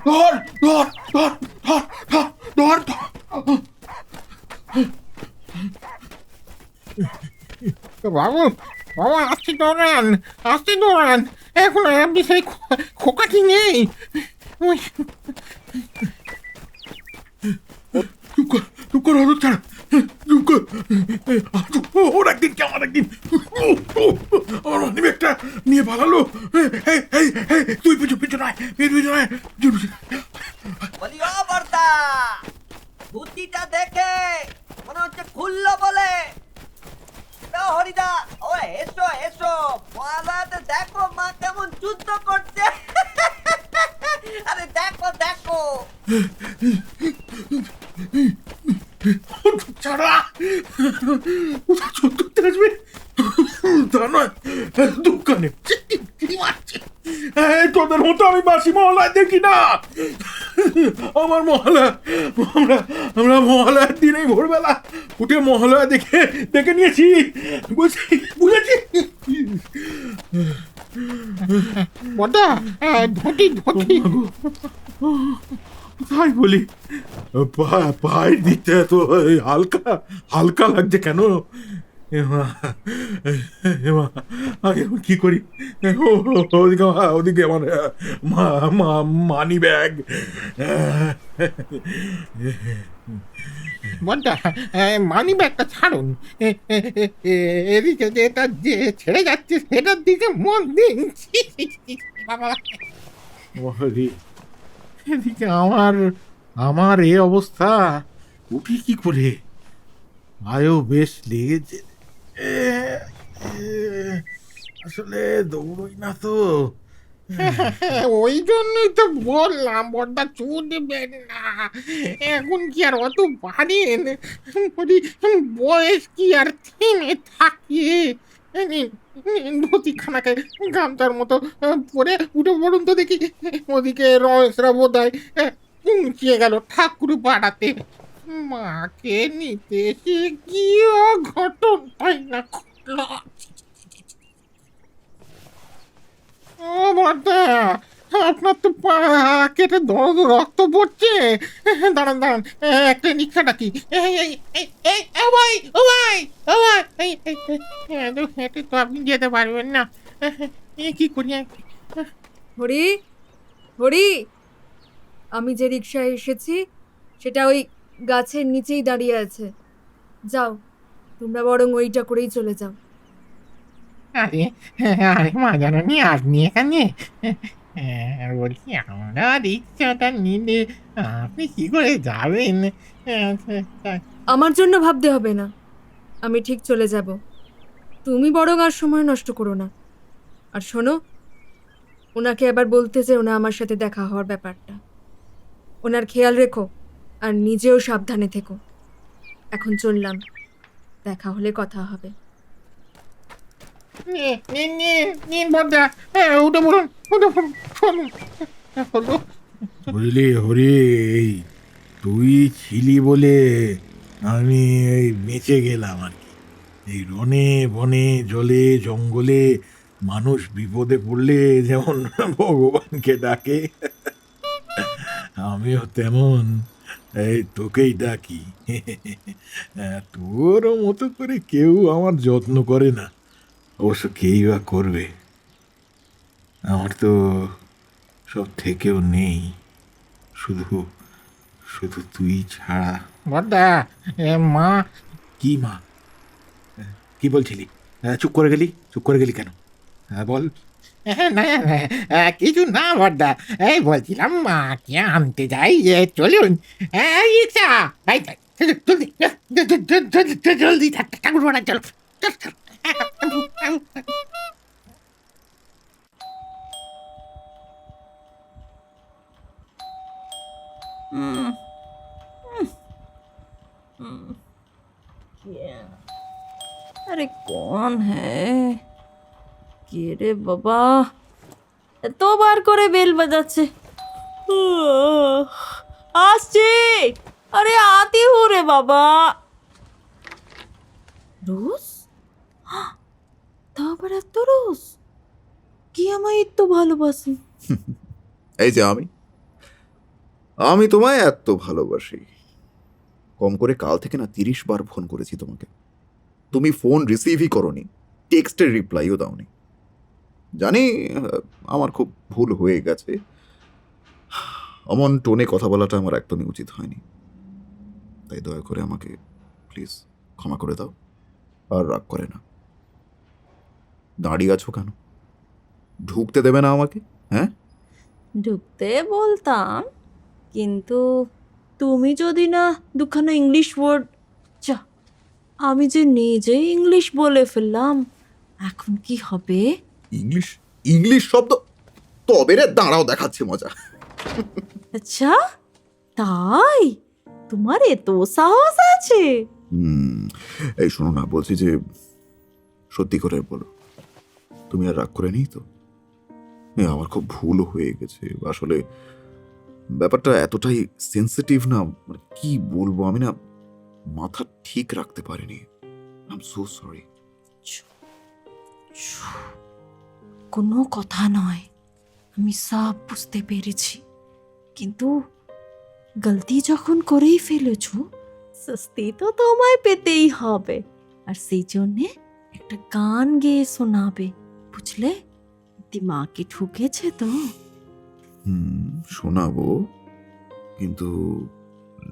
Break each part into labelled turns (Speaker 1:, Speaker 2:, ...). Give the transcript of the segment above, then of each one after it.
Speaker 1: পাচ্ছে ধর ধর ধর ধর ধর ধর ধর
Speaker 2: বাবু বাবু আসতে দৌড়ান আসতে দৌড়ান এখন আপনি সেই খো- খোকাটি নেই ওই
Speaker 1: চুপ কর চুপ কর হলুদ ছাড়া চুপ কর ওর একদিন কে আমার একদিন। আমার মানি একটা নিয়ে পালালো। তুই পিছু পিছু নয় পিছু পিছু নয়।
Speaker 3: বলি ও বর্দা বুদ্ধিটা দেখে মনে হচ্ছে খুললো বলে। হরিদা ও এসো এসো মহারাজ দেখো মা কেমন যুদ্ধ করছে। আরে দেখো দেখো।
Speaker 1: ছাড়া। কোথায় চতুর্থ আসবে তা নয় দোকানে মারছে। তোদের মতো আমি বাসি মহলায় দেখি না। আমার মহলা আমরা আমরা মহলার দিনেই ভোরবেলা উঠে মহলা দেখে দেখে নিয়েছি। বুঝছি বুঝেছি।
Speaker 2: ধুটি ধুটি
Speaker 1: তাই বলি পায়ের দিকটা তো হালকা হালকা লাগছে কেন? আমি কি করি? ওদিকে ওদিকে আমার মা মানি ব্যাগ।
Speaker 2: বড়া মানি ব্যাগটা ছাড়ুন। এদিকে যেটা যে ছেড়ে যাচ্ছে সেটার দিকে মন দিন। বাবা।
Speaker 1: এদিকে আমার আমার এ অবস্থা, উঠি কি করে? আয়ও বেশ লেগেছে। আসলে দৌড়ই না তো।
Speaker 2: ওই জন্যই তো বললাম বড়টা চুটবেন না। এখন কি আর অত পারেন বয়স কি আর থেমে থাকে? ধুতিখানাকে গামছার মতো পরে উঠে পড়ুন তো দেখি। ওদিকে রমেশরা বোধ হয় পৌঁছিয়ে গেল ঠাকুর পাড়াতে। মাকে নিতে এসে কি ঘটন তাই না ঘটল ও বর্দা আপনার তো পা কেটে দরদ রক্ত পড়ছে। দাঁড়ান দাঁড়ান একটা নিক্ষা ডাকি ভাই ও ভাই ও ভাই হেঁটে তো আপনি যেতে পারবেন না। কি করি
Speaker 4: হরি হরি আমি যে রিক্সায় এসেছি সেটা ওই গাছের নিচেই দাঁড়িয়ে আছে। যাও তোমরা বরং ওইটা করেই চলে যাও।
Speaker 2: আরে আরে মা জানি আপনি এখানে? হ্যাঁ, বলছি আমরা রিক্সাটা নিলে আপনি কি করে যাবেন
Speaker 4: আমার জন্য ভাবতে হবে না। আমি ঠিক চলে যাব। তুমি বরং আর সময় নষ্ট করো না। আর শোনো ওনাকে আবার বলতে চেও না আমার সাথে দেখা হওয়ার ব্যাপারটা। ওনার খেয়াল রেখো আর নিজেও সাবধানে থেকো। এখন চললাম। দেখা হলে কথা হবে।
Speaker 2: নিন নিন নিন নিন বর্দা হ্যাঁ উঠে বলুন উঠে বলুন হলো
Speaker 1: বুঝলি, হরি তুই ছিলি বলে আমি এই বেঁচে গেলাম আর কি। এই রনে বনে, জলে, জঙ্গলে মানুষ বিপদে পড়লে যেমন ভগবানকে ডাকে, আমিও তেমন, এই তোকেই ডাকি। তোর মতো করে কেউ আমার যত্ন করে না। অবশ্য কেই বা করবে আমার তো সব থেকেও নেই শুধু শুধু তুই ছাড়া
Speaker 2: এ মা
Speaker 1: কি মা কি বলছিলি হ্যাঁ, চুপ করে গেলি চুপ করে গেলি কেন হ্যাঁ বল
Speaker 2: হ্যাঁ, না না, কিছু না বর্দা এই বলছিলাম মাকে আনতে যাই চলুন এই, জলদি জলদি জলদি ঠাকুর বাড়া চলো চল, চল।
Speaker 5: अरे कौन है কে রে বাবা এতবার করে বেল বাজাচ্ছে উহ, আসছে আরে আতি হো রে বাবা রোজ তা আবার এত রোজ? কি আমায় এত ভালোবাসে?
Speaker 6: এই যে আমি। আমি তোমায় এত ভালোবাসি। কম করে কাল থেকে না তিরিশ বার ফোন করেছি তোমাকে। তুমি ফোন রিসিভই করনি, টেক্সটের রিপ্লাইও দাওনি। জানি, আমার খুব ভুল হয়ে গেছে। অমন টোনে কথা বলাটা আমার একদমই উচিত হয়নি। তাই দয়া করে আমাকে প্লিজ ক্ষমা করে দাও। আর রাগ করে না। দাঁড়িয়ে আছো কেন? ঢুকতে দেবে না আমাকে হ্যাঁ?
Speaker 5: ঢুকতে বলতাম কিন্তু তুমি যদি না দুখানা ইংলিশ ওয়ার্ড চা আমি যে নিজেই ইংলিশ বলে ফেললাম এখন কি হবে?
Speaker 6: ইংলিশ ইংলিশ শব্দ? তবে রে দাঁড়াও দেখাচ্ছে মজা।
Speaker 5: আচ্ছা তাই? তোমার এত সাহস আছে?
Speaker 6: হুম এই শোনো না বলছি যে সত্যি করে বলো। তুমি আর রাগ করে নেই তো? আমার খুব ভুল হয়ে গেছে। আসলে ব্যাপারটা এতটাই সেন্সিটিভ না মানে কি বলব? আমি না মাথা ঠিক রাখতে পারিনি। সো সরি
Speaker 5: কোনো কথা নয়। আমি সব বুঝতে পেরেছি। কিন্তু গলতি যখন করেই ফেলেছ শাস্তি তো তোমায় পেতেই হবে। আর সেই জন্যে একটা গান গেয়ে শোনাবে। বুঝলে? দিমাগে ঠুকেছে তো।
Speaker 6: হুম, শোনাবো। কিন্তু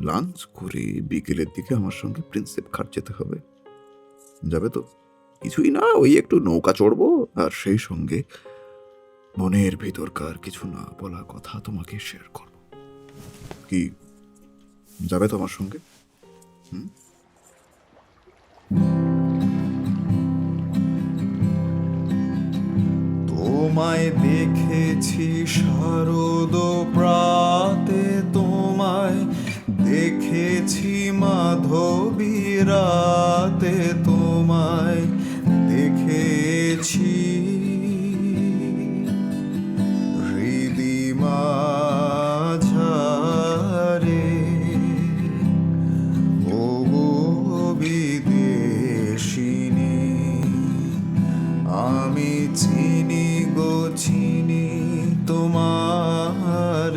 Speaker 6: লাঞ্চ করে বিকেলের দিকে আমার সঙ্গে প্রিন্সেপ ঘাট যেতে হবে। যাবে তো? কিছুই না, ওই একটু নৌকা চড়বো, আর সেই সঙ্গে মনের ভিতরকার কিছু না বলা কথা তোমাকে শেয়ার করব। কি? যাবে তো আমার সঙ্গে?
Speaker 7: তোমায় দেখেছি শারদ প্রাতে তোমায় দেখেছি মাধবী রাতে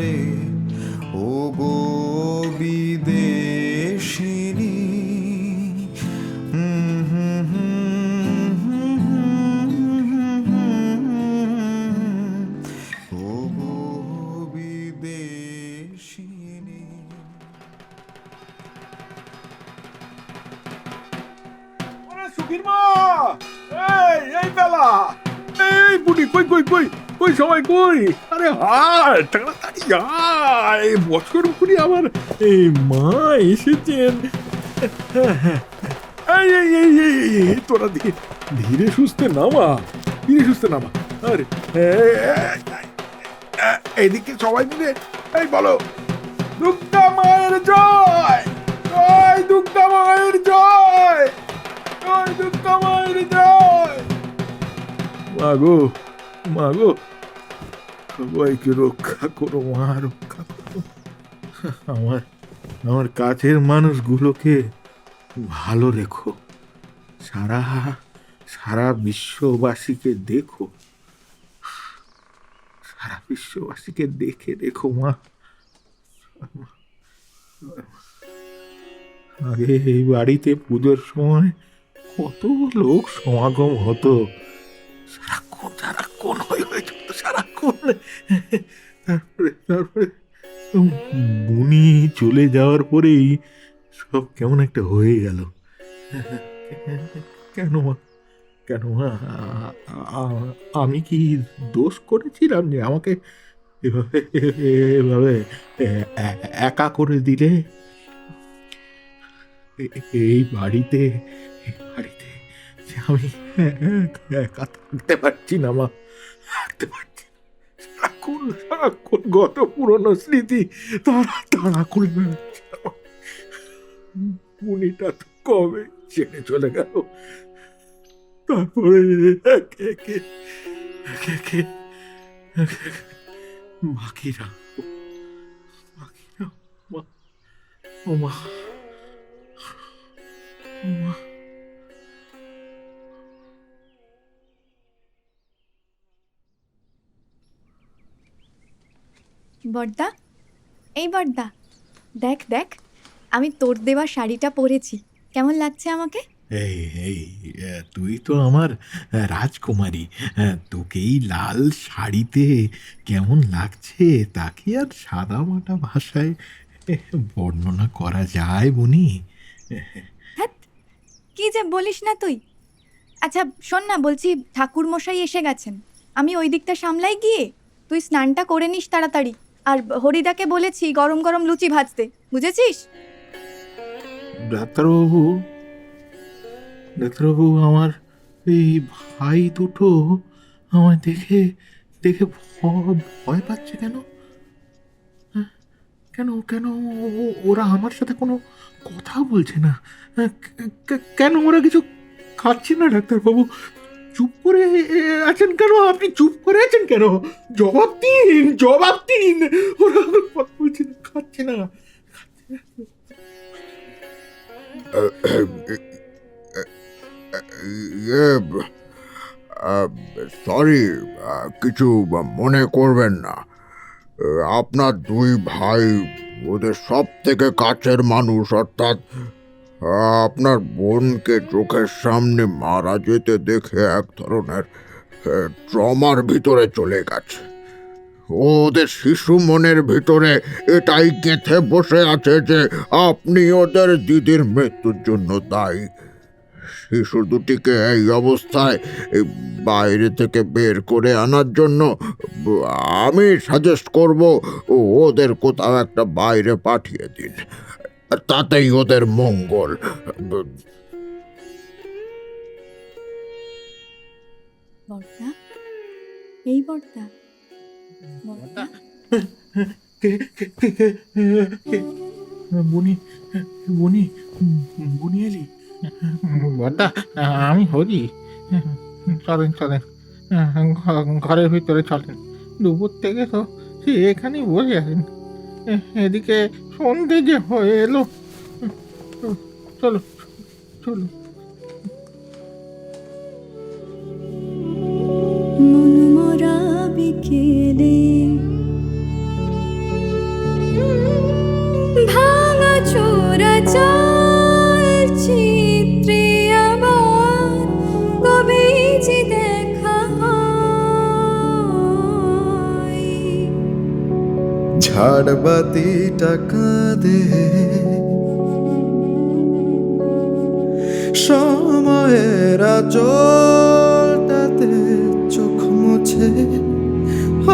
Speaker 7: তোমারে
Speaker 1: এই কই কই কই কই সবাই কই? আরে হায় তাড়াতাড়ি আয়। বছর উপরে আমার এই মা এসেছেন। এই এই এই এই তোরা ধীরে সুস্থে নামা ধীরে সুস্থে নামা। আরে এই, সবাই মিলে এই বলো দুর্গা মায়ের জয় জয় দুর্গা মায়ের জয়। মাগো মাগো সবাইকে রক্ষা করো মা রক্ষা করো আমার আমার কাছের মানুষগুলোকে ভালো রেখো সারা সারা বিশ্ববাসীকে দেখো সারা বিশ্ববাসীকে দেখে দেখো মা আগে এই বাড়িতে পুজোর সময় কত লোক সমাগম হতো তারপরে তারপরে উম বুনি চলে যাওয়ার পরেই সব কেমন একটা হয়ে গেল। কেন মা? কেন মা? আমি কি দোষ করেছিলাম যে আমাকে এভাবে এভাবে একা করে দিলে? এই বাড়িতে বাড়িতে আমি একা থাকতে পারছি না মা। থাকতে পারছি সারাক্ষণ সারাক্ষণ গত পুরনো স্মৃতি তারা তারা করে। উনিটা তো কবে ছেড়ে চলে গেল তারপরে একে একে একে একে বাকিরা বাকিরা মা, ও মা ও মা
Speaker 8: বর্দা এই বর্দা দেখ দেখ আমি তোর দেওয়া শাড়িটা পরেছি। কেমন লাগছে আমাকে?
Speaker 1: এই এই তুই তো আমার রাজকুমারী। আহ, তোকে লাল শাড়িতে কেমন লাগছে তাকে আর সাদা মাটা ভাষায় বর্ণনা করা যায় বনি।
Speaker 8: কি যে বলিস না তুই। আচ্ছা শোন না বলছি ঠাকুর মশাই এসে গেছেন। আমি ওই দিকটা সামলাই গিয়ে তুই স্নানটা করে নিস তাড়াতাড়ি। আর হরিদাকে বলেছি গরম গরম লুচি ভাজতে বুঝেছিস?
Speaker 1: ডাক্তারবাবু ডাক্তারবাবু আমার এই ভাই দুটো আমায় দেখে দেখে ভয় পাচ্ছে কেন? হ্যাঁ? কেন কেন ওরা আমার সাথে কোনো কথা বলছে না? হ্যাঁ, কেন ওরা কিছু খাচ্ছে না ডাক্তারবাবু? চুপ করে আছেন কেন? আপনি চুপ করে আছেন কেন? জবাব দিন জবাব দিন। কথা খাচ্ছে না
Speaker 9: সরি, কিছু মনে করবেন না। আপনার দুই ভাই ওদের সব থেকে কাছের মানুষ, অর্থাৎ আপনার বোনকে চোখের সামনে মারা যেতে দেখে এক ধরনের ট্রমার ভিতরে চলে গেছে। ওদের শিশু মনের ভিতরে এটাই গেঁথে বসে আছে যে আপনি ওদের দিদির মৃত্যুর জন্য দায়ী। শিশু দুটিকে এই অবস্থায় বাইরে থেকে বের করে আনার জন্য আমি সাজেস্ট করব ওদের কোথাও একটা বাইরে পাঠিয়ে দিন। তাতেই ওদের মঙ্গল।
Speaker 8: বর্দা? এই বর্দা। বর্দা?
Speaker 1: বনি বনি বনি এলি?
Speaker 2: বড়দা আমি হরি চলেন চলেন। ঘরের ভিতরে চলেন। দুপুর থেকে তো সে এখানেই বসে আছেন। এদিকে সন্ধে যে হয়ে এলো। চলো চলো।
Speaker 7: ঝাড়বাতি টাকা দে। সময়ের জলটাতে চোখ মুছে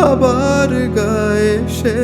Speaker 7: আবার গায়ে সে